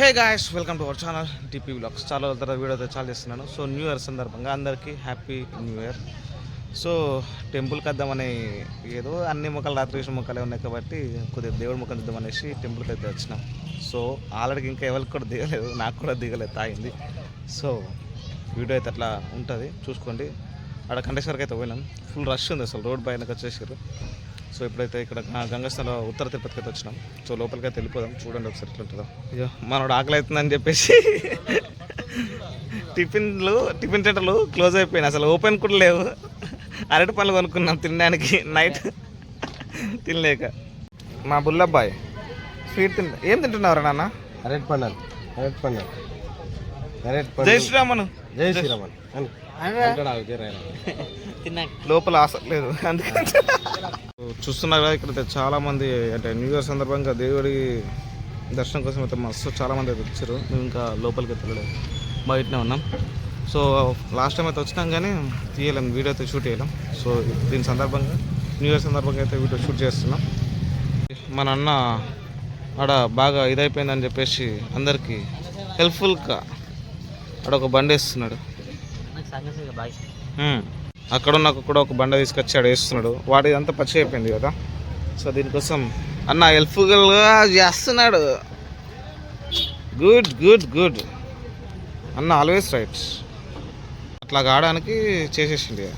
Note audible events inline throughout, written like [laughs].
Hey guys welcome to our channel TP blogs చాలా రోజుల తర్వాత వీడియో అయితే చాలా చేస్తున్నాను. సో న్యూ ఇయర్ సందర్భంగా అందరికీ హ్యాపీ న్యూ ఇయర్ సో టెంపుల్కి వద్దామని ఏదో అన్ని మొక్కలు రాత్రి మొక్కలే ఉన్నాయి కాబట్టి కొద్దిగా దేవుడి ముఖం దిద్దాం అనేసి టెంపుల్కి అయితే వచ్చినాం. సో ఆల్రెడీ ఇంకా ఎవరికి కూడా దిగలేదు నాకు కూడా దిగలేదు తాగింది. సో వీడియో అయితే అట్లా ఉంటుంది చూసుకోండి. అక్కడ కంటేశ్వర్కి అయితే పోయినాం. ఫుల్ రష్ ఉంది అసలు రోడ్ పైనకి వచ్చేసారు సో ఇప్పుడైతే ఇక్కడ గ- గంగస్థానంలో ఉత్తర తిరుపతికి అయితే వచ్చినాం. సో లోపలికి అయితే వెళ్ళిపోదాం. చూడండి ఒకసారి ఎట్లా ఉంటుందో. అయ్యో మనోడు ఆకలి అవుతుందని చెప్పేసి టిఫిన్లు టిఫిన్ సెంటర్లు క్లోజ్ అయిపోయినాయి. అసలు ఓపెన్ కూడా లేవు. అరటి పనులు కొనుక్కున్నాం తినడానికి. నైట్ తినలేక. మా బుల్లబ్బాయ్ స్వీట్ తింటా ఏం తింటున్నావురా నాన్న? అరటి పండు అరటి పండు అరటి పండు జై శ్రీరామను. జై శ్రీరామన్. లోపల ఆశ లేదు. అందుకని చూస్తున్నారు కదా ఇక్కడ చాలా మంది అంటే న్యూ ఇయర్ సందర్భంగా దేవుడి దర్శనం కోసం అయితే మస్తు చాలా మంది అయితే వచ్చారు. మేము ఇంకా లోపలికి వెళ్ళలేదు. బయటనే ఉన్నాం. సో లాస్ట్ టైం అయితే వచ్చినాం కానీ తీయలేం. వీడియో అయితే షూట్ చేయలేం. సో దీని సందర్భంగా న్యూ ఇయర్ సందర్భంగా అయితే వీడియో షూట్ చేస్తున్నాం. మన అన్న ఆడ బాగా ఇదైపోయిందని చెప్పేసి అందరికీ హెల్ప్ఫుల్గా ఆడ ఒక బండి వేస్తున్నాడు. అక్కడ ఉన్న కూడా ఒక బండ తీసుకొచ్చి ఆడ వేస్తున్నాడు. వాడి అంతా పచ్చి అయిపోయింది కదా. సో దీనికోసం అన్న హెల్ప్ఫుల్గా చేస్తున్నాడు. Good good good. అన్న ఆల్వేస్ రైట్. అట్లా కావడానికి చేసేసింది.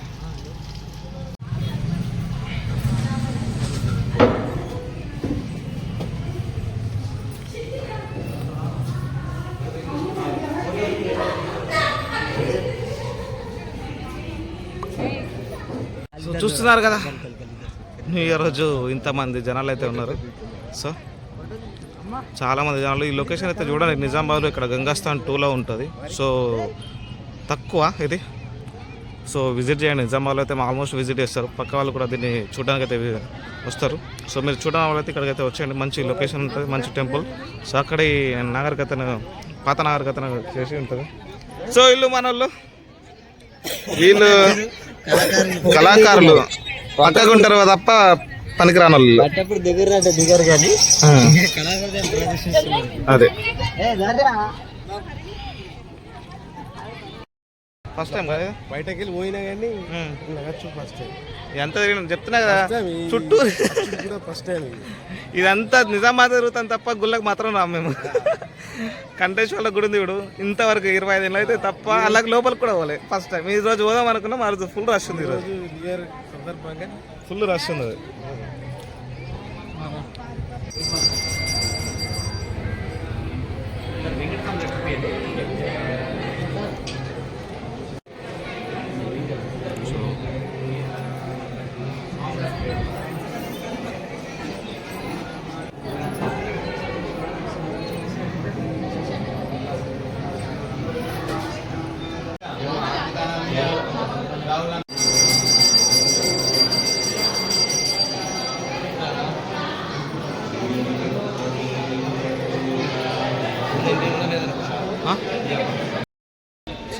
చూస్తున్నారు కదా. న్యూ ఇయర్ రోజు ఇంతమంది జనాలు అయితే ఉన్నారు. సో చాలామంది జనాలు ఈ లొకేషన్ అయితే చూడండి. నిజామాబాద్లో ఇక్కడ గంగాస్థాన్ టూలో ఉంటుంది. సో తక్కువ ఇది. సో విజిట్ చేయండి. నిజామాబాద్లో అయితే ఆల్మోస్ట్ విజిట్ చేస్తారు. పక్క వాళ్ళు కూడా దీన్ని చూడడానికి అయితే వస్తారు. సో మీరు చూడడం వల్ల అయితే ఇక్కడికైతే వచ్చేయండి. మంచి లొకేషన్ ఉంటుంది. మంచి టెంపుల్. సో అక్కడ ఈ నాగరికతను పాత నాగరికతను చేసి ఉంటుంది. సో ఇల్లు మన వాళ్ళు? వీళ్ళు కళాకారులు పక్కగా ఉంటారు తప్ప పనికిరాని వాళ్ళు దగ్గర అంటే దిగరు కానీ అదే. ఫస్ట్ టైం కదా? బయటకి వెళ్ళి పోయినా కానీ. నగచ్చు ఫస్ట్ టైం ఎంత తిరిగినా చెప్తున్నా కదా? చుట్టూ కూడా ఫస్ట్ టైం ఇది. ఇదంతా నిజామాబాద్ తిరుగుతాం తప్ప గుళ్ళకి మాత్రం రాము మేము. [laughs] కంటేశ్వర్ల గుడి ఉంది ఇప్పుడు ఇంతవరకు ఇరవై ఐదు ఏళ్ళు అయితే తప్ప అలాగే లోపలికి కూడా పోలే. ఫస్ట్ టైం ఈ రోజు పోదాం అనుకున్నాం ఆ రోజు ఫుల్ రష్ ఉంది ఈరోజు ఫుల్ రష్ ఉంది.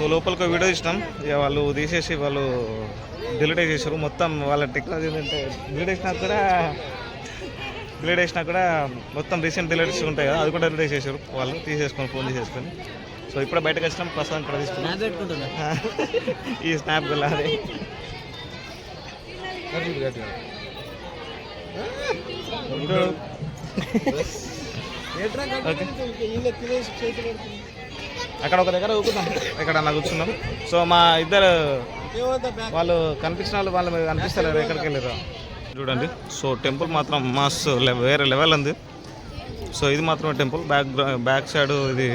సో లోపలికి వీడియో ఇచ్చినాం ఇక వాళ్ళు తీసేసి వాళ్ళు డిలీట్ చేసారు మొత్తం వాళ్ళ టెక్నాలజీ ఏంటంటే డిలీట్ చేసినా కూడా డిలీట్ చేసినా కూడా మొత్తం రీసెంట్ డిలీట్స్ ఉంటాయి కదా అది కూడా డిలీట్ చేసారు వాళ్ళు తీసేసుకొని ఫోన్ తీసేసుకొని. సో ఇప్పుడే బయటకు వచ్చినాం. ప్రస్తుతం ఇక్కడ తీసుకున్నాం ఈ స్నాప్ గట్టిగా? ఓకే అక్కడ ఒక దగ్గర ఊకుతాం ఇక్కడ అలా కూర్చున్నాం. సో మా ఇద్దరు వాళ్ళు కనిపించిన వాళ్ళు వాళ్ళు కనిపిస్తలేరు ఎక్కడికి వెళ్ళారు చూడండి. సో టెంపుల్ మాత్రం మస్తు వేరే లెవెల్ ఉంది. సో ఇది మాత్రం టెంపుల్. బ్యాక్ బ్యాక్ సైడ్ ఇది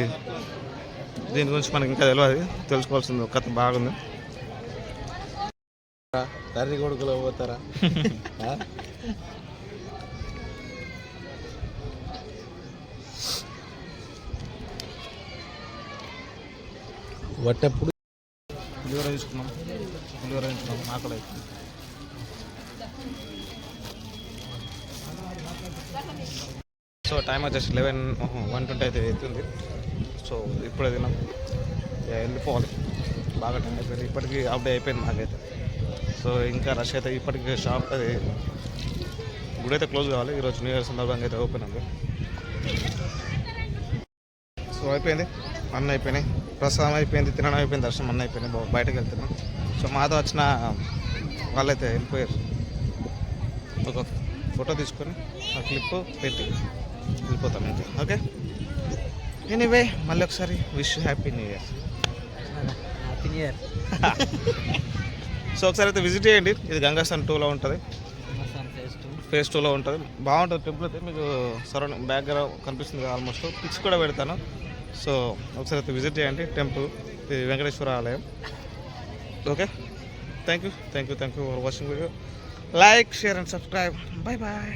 దీని గురించి మనకి ఇంకా తెలియదు తెలుసుకోవాల్సింది ఒక కథ బాగుంది. తల్లి కొడుకులు పోతారా? [laughs] వట్టప్పుడు పులిహోర తీసుకున్నాం. పులిహోర తీసుకున్నాం ఆకలి అవుతుంది సో టైం వచ్చేసి లెవెన్ వన్ ట్వంటీ అయితే అవుతుంది. సో ఇప్పుడే తిన్నాం. వెళ్ళిపోవాలి. బాగా టైం అయిపోయింది. ఇప్పటికీ హాఫ్ డే అయిపోయింది మాకైతే. సో ఇంకా రష్ అయితే ఇప్పటికీ షాప్ అది గుడి అయితే క్లోజ్ కావాలి. ఈరోజు న్యూ ఇయర్ సందర్భంగా అయితే ఓపెన్ ఉంది. సో అయిపోయింది అన్న అయిపోయినాయి ప్రసాదం అయిపోయింది తినడం అయిపోయింది దర్శనం అన్న అయిపోయినాయి బయటకు వెళ్తున్నాం. సో మాతో వచ్చిన వాళ్ళైతే వెళ్ళిపోయారు. ఒక ఫోటో తీసుకొని ఆ క్లిప్ పెట్టి వెళ్ళిపోతాం ఇంకా ఓకే? ఎనీవే మళ్ళీ ఒకసారి wish happy new year. Happy new year. So ఒకసారి అయితే విజిట్ చేయండి ఇది గంగాస్థాన్ టూలో ఉంటుంది. ఫేస్ టూలో ఉంటుంది. బాగుంటుంది టెంపుల్ అయితే మీకు సరౌండింగ్ బ్యాక్గ్రౌండ్ కనిపిస్తుంది ఆల్మోస్ట్ పిక్స్ కూడా పెడతాను. సో ఒకసారి అయితే విజిట్ చేయండి. టెంపుల్ ఇది వెంకటేశ్వర ఆలయం. Okay? Thank you thank you thank you for watching video. Like share and subscribe. Bye bye.